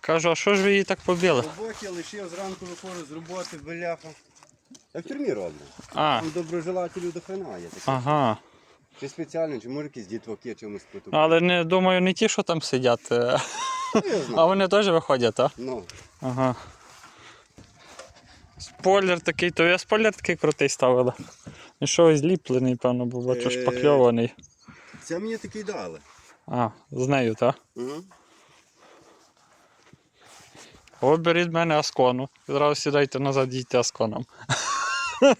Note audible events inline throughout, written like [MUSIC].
Кажу, а що ж ви її так побили? Роботі лишив зранку виходжу з роботи, беляха. Як в тюрмі роблю. А, Там доброжелателів до хрена є таке. ага. Чи спеціально, чи може якісь дітваки чимось потім. Але не думаю, не ті, що там сидять, е, Ну, я а вони теж виходять, а? Ну, Ага. Спойлер такий, то я спойлер такий крутий ставила. І що зліплений, певно, був, бачу, Е. шпакльований. це мені такий дали. А, з нею, так? Угу. О, беріть мене Аскону. Відразу сідайте назад, їдьте Асконом. [LAUGHS]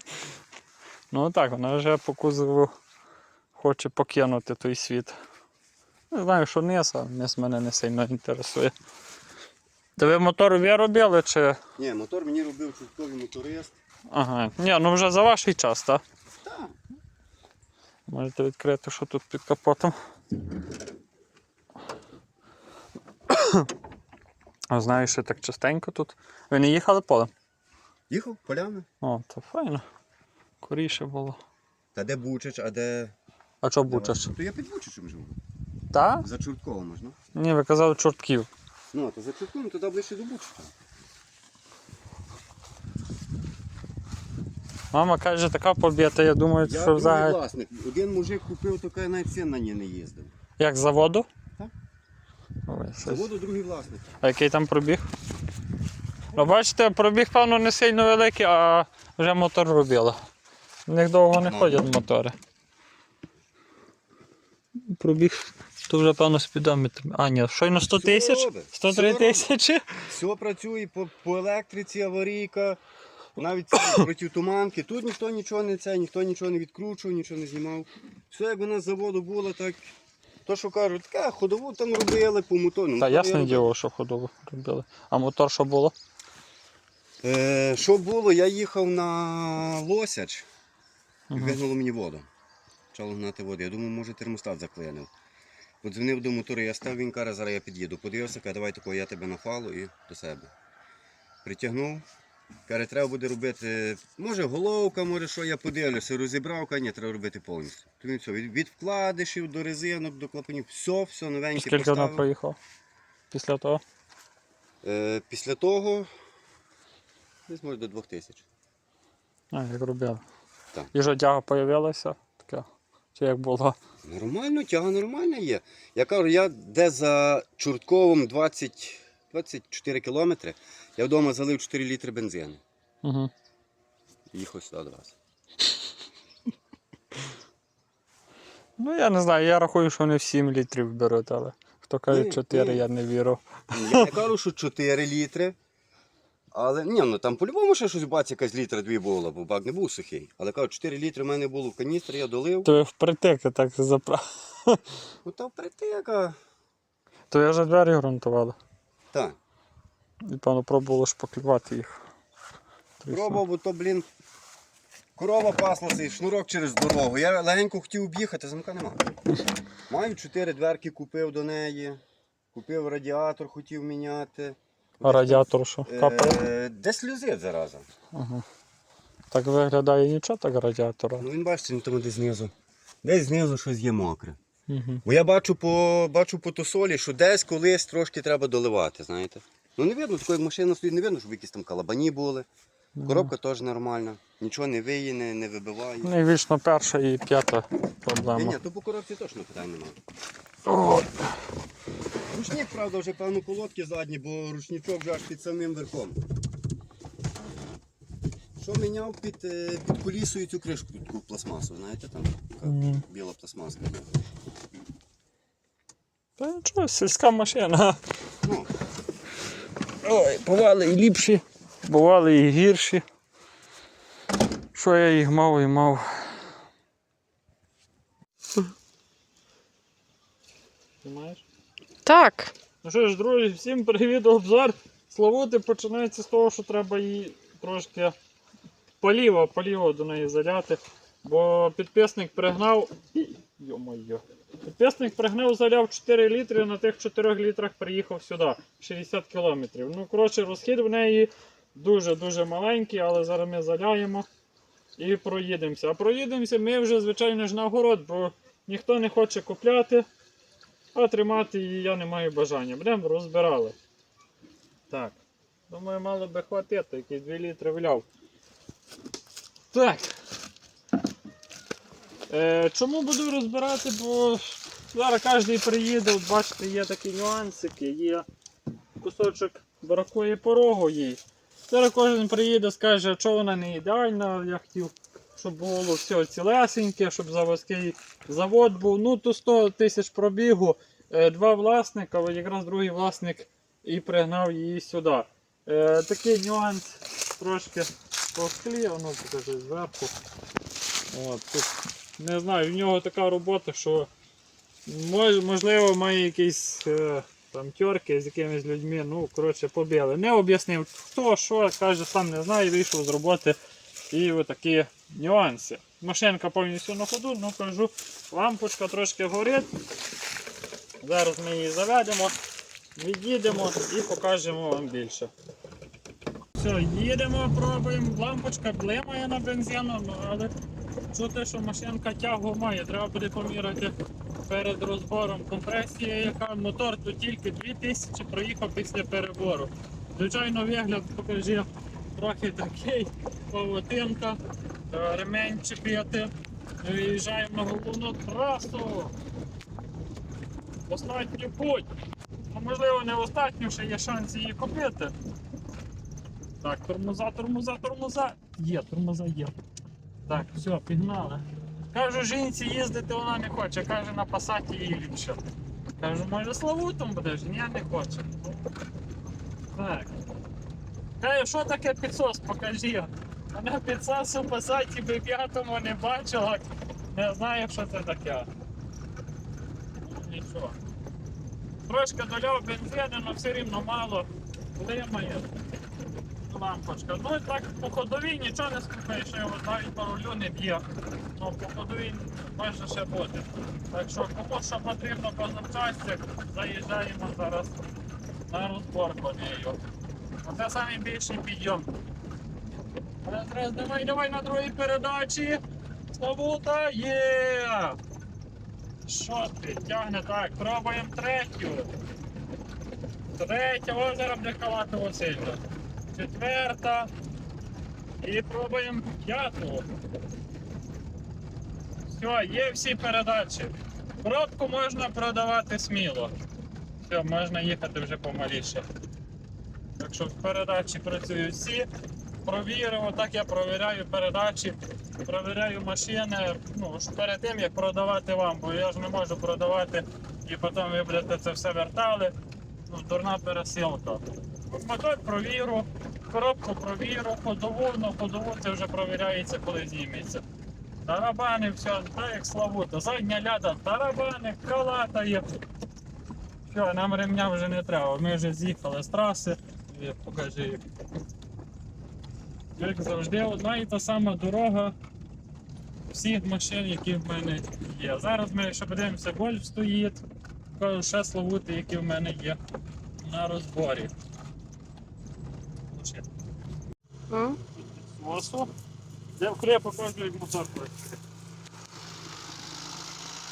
ну так, вона вже по кузову хоче покинути той світ. Не знаю, що низ, а низ мене не сильно інтересує. Та ви мотор виробили чи. Ні, мотор мені робив чутковий моторист. Ага. Ні, ну вже за ваш час, так? Так. Можете відкрити, що тут під капотом. Знаю, що так частенько тут. Ви не їхали полем? Їхав полями. О, це файно. Коріше було. Та де Бучач, а де. А що бучаш? То я під Бучачем живу. Та? За Чортковом можна. Ні, ви казали чортків. Ну, то за Чортковом туди ближче до Бучача. Мама каже, така побіта, я думаю, Я що другий взагалі. власник. Один мужик купив, то каже, навіть син на ній не їздив. Як з заводу? Так. Ой, щось. Заводу другий власник. А який там пробіг? Ну, бачите, пробіг, певно, не сильно великий, а вже мотор робила. В них довго не ходять мотори. Пробіг, то вже, певно, спідометр. А, ні, щойно 100 Все тисяч? робить, 103 все робить. тисячі? Все працює по, по електриці, аварійка, навіть [COUGHS] ці протитуманки. Тут ніхто нічого не це, ніхто нічого не відкручував, нічого не знімав. Все як вона з заводу було, так. То, що кажуть, таке ходову там робили по мотору. Ну, Та ясне діло, що ходову робили. А мотор що було? Е, що було, я їхав на Лосяч, і Мгм. вигнало мені воду. Почало гнати воду. Я думав, може термостат заклинив. Подзвонив до мотора, я став, він каже, зараз я під'їду. Подивився, каже, давай такого, я тебе на фалу і до себе. Притягнув. Каже, треба буде робити, може головка, може що, я подивлюся, розібрав, ні, треба робити повністю. То він все, від, від вкладишів до резинок, до клапанів, все, все новеньке Скільки вона поставив. проїхала? Після того? Е, після того, десь може до 2000. А, як робили. Так. І жодяга появилася така. Чи як було? Нормально, тяга нормальна є. Я кажу, я де за Чортковом 20, 24 кілометри, я вдома залив 4 літри бензину. Угу. Їхав сюди до вас. Ну я не знаю, я рахую, що вони в 7 літрів беруть, але хто каже Ні, 4, ні. я не вірю. Я не кажу, що 4 літри. Але ні, ну там по-любому ще щось бац, якась літра дві було, бо бак не був сухий. Але кажу, 4 літри в мене було в каністрі, я долив. То ви впритик так заправ. Ну та притика. То я вже двері грунтували. Так. І певно пробувало шпаклювати їх. Пробував, бо то, блін, корова паслася і шнурок через дорогу. Я легенько хотів об'їхати, замка нема. Маю чотири дверки, купив до неї. Купив радіатор, хотів міняти. А радіатор що? Капає? Е, де сльозить зараза? Ага. Так виглядає нічого так радіатора. Ну він бачите, він там десь знизу. Десь знизу щось є мокре. Угу. Бо я бачу по, бачу по тосолі, що десь колись трошки треба доливати, знаєте. Ну не видно, такої як машина стоїть, не видно, щоб якісь там калабані були. Коробка теж нормальна. Нічого не виє, не, не вибиває. Ну і вічно перша і п'ята проблема. ні, то по коробці точно питань немає. Ручник, правда, вже певно колодки задні, бо ручничок вже аж під самим верхом. Що міняв під, е, під колісою цю кришку таку пластмасу, знаєте, там така Мгм. біла пластмаска. Та нічого, сільська машина. Ну, Ой, бували і ліпші, бували і гірші. Що я їх мав і мав. Так. Ну що ж, друзі, всім привіт, обзор. Славути починається з того, що треба її трошки поліво, поліво до неї заляти. Бо підписник пригнав. Йо-моє. Підписник пригнав, заляв 4 літри, на тих 4 літрах приїхав сюди. 60 кілометрів. Ну, коротше, розхід в неї дуже-дуже маленький, але зараз ми заляємо і проїдемося. А проїдемося ми вже, звичайно ж, на город, бо ніхто не хоче купляти. А тримати її я не маю бажання. Будемо розбирали. Так. Думаю, мало би хватити, якісь 2 літри вляв. Так. Е, чому буду розбирати? Бо зараз кожен приїде, от бачите, є такі нюансики, є кусочок бракує порогу їй. Зараз кожен приїде, скаже, що вона не ідеальна, я хотів, щоб було все цілесеньке, щоб заводський завод був. Ну, то 100 тисяч пробігу, е, два власника, якраз другий власник і пригнав її сюди. Е, такий нюанс трошки по склі, ну покажи зверху. От, тут, не знаю, в нього така робота, що мож- можливо має якісь е, там тьорки з якимись людьми, ну, коротше, побили. Не об'яснив хто, що, каже, сам не знає, вийшов з роботи і отакі нюанси. Машинка повністю на ходу, ну кажу, лампочка трошки горить. Зараз ми її заведемо, від'їдемо і покажемо вам більше. Все, їдемо, пробуємо. Лампочка блимає на бензину, ну, але чути, що машинка тягу має. Треба буде поміряти перед розбором компресії, яка мотор тут тільки 2000 проїхав після перебору. Звичайно, вигляд покажи трохи такий, павутинка, е, ремень чіпити. Виїжджаємо на головну трасу. Останній путь. Ну, можливо, не останню, ще є шанс її купити. Так, тормоза, тормоза, тормоза. Є, тормоза є. Так, все, пігнали. Кажу, жінці їздити вона не хоче, каже, на пасаті їй ліпше. Кажу, може Славутом будеш? Ні, не хоче. Так. Каже, що таке підсос, покажи. Вона підсос у пасаті би п'ятому не бачила. Не знаю, що це таке. Нічого. Трошки доляв бензину, але все рівно мало. Лимає лампочка. Ну і так по ходовій нічого не скупиш, що його навіть по рулю не б'є. Ну по ходовій може ще бути. Так що кому що потрібно по запчасті, заїжджаємо зараз на розборку нею. Оце найбільший підйом. Раз, давай, давай на другій передачі. Славута є! Що ти? Тягне так, пробуємо третю. Третя, ось зараз буде калатово сильно четверта. І пробуємо п'яту. Все, є всі передачі. Пробку можна продавати сміло. Все, можна їхати вже помаліше. Так що в передачі працюють всі. Провірив, отак я провіряю передачі, провіряю машини. Ну, перед тим як продавати вам, бо я ж не можу продавати і потім ви будете це все вертали. Ну, дурна пересилка. Мотор провіру, коробку провіру, ходову, ну ходову це вже провіряється, коли зніметься. Тарабани, все, так як славута. Задня ляда, тарабани, калатає. Все, нам ремня вже не треба. Ми вже з'їхали з траси. І Покажи. Як завжди, одна і та сама дорога всіх машин, які в мене є. Зараз ми ще подивимося, гольф стоїть. Ще славути, які в мене є на розборі. Ще Мосу. Де в хліб покажу, як мотор працює.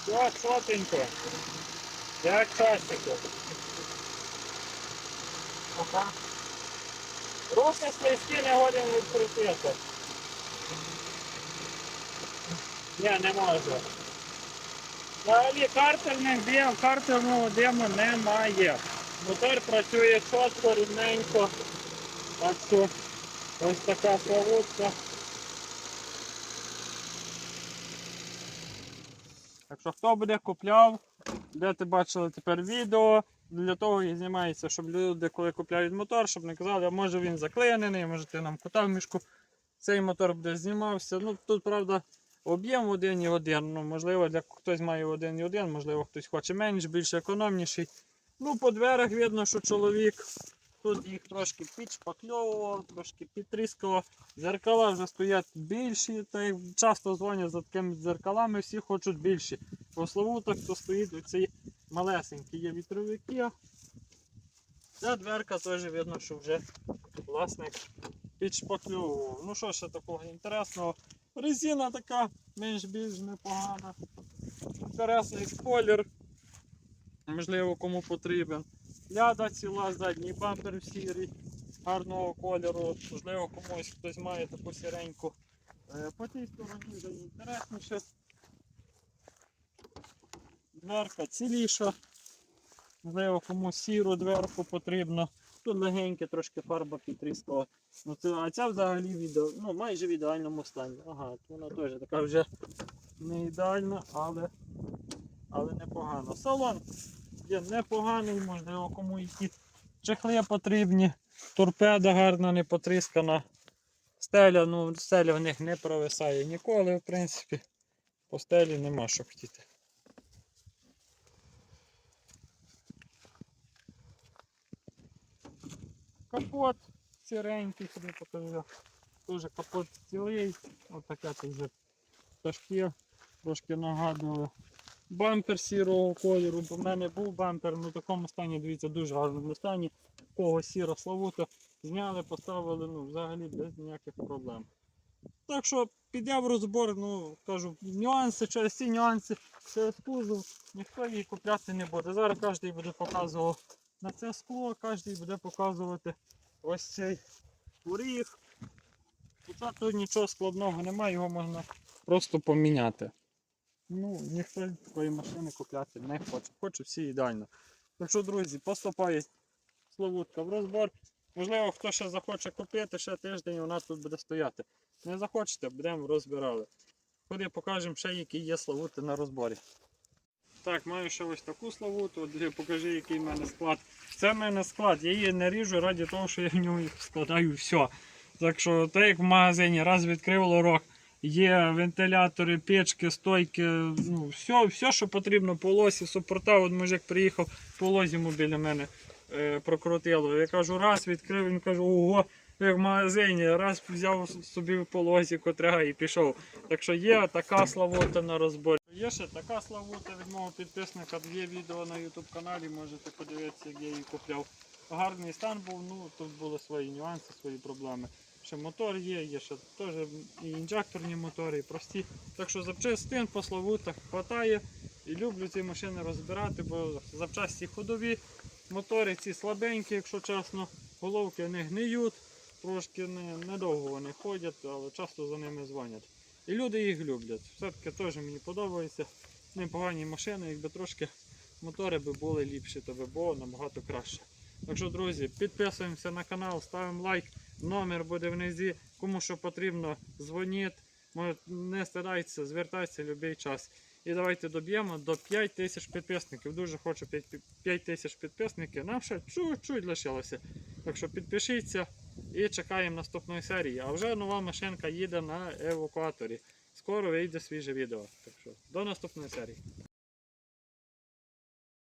Як сотенько. Як часико. Ага. Руки слизькі не годен відкрутити. Ні, не можу. Взагалі картельних діям, картельного диму немає. Мотор працює чітко, рівненько. Так що ось така славутка. Так що хто буде купляв, де ти бачили тепер відео, для того і знімається, щоб люди, коли купляють мотор, щоб не казали, а може він заклинений, може ти нам кота в мішку. Цей мотор буде знімався. Ну тут, правда, об'єм 1,1. Ну, можливо, для хтось має 1,1, можливо, хтось хоче менш, більш економніший. Ну, по дверях видно, що чоловік тут їх трошки підшпакльовував, трошки підтріскував. Зеркала вже стоять більші, та як часто дзвонять за такими дзеркалами, всі хочуть більші. По Славутах то стоїть оці малесенькі є вітровики. Ця дверка теж видно, що вже власник підшпакльовував. Ну що ще такого інтересного? Резина така менш-більш непогана. Інтересний спойлер. Можливо, кому потрібен. Ляда ціла, задній бампер сірий, гарного кольору. Можливо, комусь хтось має таку сіреньку. Е, По тій стороні вже інтересніше. Дверка ціліша. Можливо, комусь сіру дверку потрібно. Тут легеньке, трошки фарба підтріскала. Ну, це, а ця взагалі відео, ну, майже в ідеальному стані. Ага, вона теж така вже не ідеальна, але, але непогано. Салон є непоганий, можливо, кому які чехли потрібні. Торпеда гарна, не потріскана. Стеля, ну, стеля в них не провисає ніколи, в принципі. По стелі нема що хотіти. Капот сіренький, собі покажу. Дуже капот цілий. Отаке тут вже пташки трошки нагадували. Бампер сірого кольору, бо в мене був бампер, ну в такому стані, дивіться, дуже гарному стані. Кого сіро славуто. Зняли, поставили, ну, взагалі без ніяких проблем. Так що піде в розбор, ну кажу, нюанси, через ці нюанси, через кузов, ніхто її купляти не буде. Зараз кожен буде показував на це скло, кожен буде показувати ось цей поріг. Тут нічого складного немає, його можна просто поміняти. Ну, ніхто такої машини купляти не хоче. Хоче всі ідеально. Так що, друзі, поступає Славутка в розбор. Можливо, хто ще захоче купити, ще тиждень нас тут буде стояти. Не захочете, будемо розбирали. Ходи покажемо ще, які є славути на розборі. Так, маю ще ось таку славуту, От, покажи, який в мене склад. Це в мене склад, я її не ріжу раді того, що я в нього складаю все. Так що, так як в магазині, раз відкрив лорок, є вентилятори, печки, стойки, ну, все, все, що потрібно по лосі, супорта. От мужик приїхав по лозі біля мене е, прокрутило. Я кажу, раз відкрив, він каже, ого, як в магазині, раз взяв собі по лозі котрега і пішов. Так що є така славота на розборі. Є ще така славота від мого підписника. Є відео на YouTube каналі, можете подивитися, як я її купляв. Гарний стан був, ну тут були свої нюанси, свої проблеми. Ще мотор є, є ще теж і інжекторні мотори, і прості. Так що запчастин по славутах хватає. І люблю ці машини розбирати, бо запчасті ходові, мотори ці слабенькі, якщо чесно, головки не гниють, трошки не, недовго вони ходять, але часто за ними дзвонять. І люди їх люблять. Все-таки теж мені подобається. Непогані машини, якби трошки мотори би були ліпші, то би було набагато краще. Так що, друзі, підписуємося на канал, ставимо лайк, номер буде внизі. Кому що потрібно, дзвоніть. Не старайтеся, звертайтеся в будь-який час. І давайте доб'ємо до 5 тисяч підписників. Дуже хочу 5 тисяч підписників. Нам ще чуть-чуть лишилося. Так що підпишіться і чекаємо наступної серії. А вже нова машинка їде на евакуаторі. Скоро вийде свіже відео. Так що до наступної серії.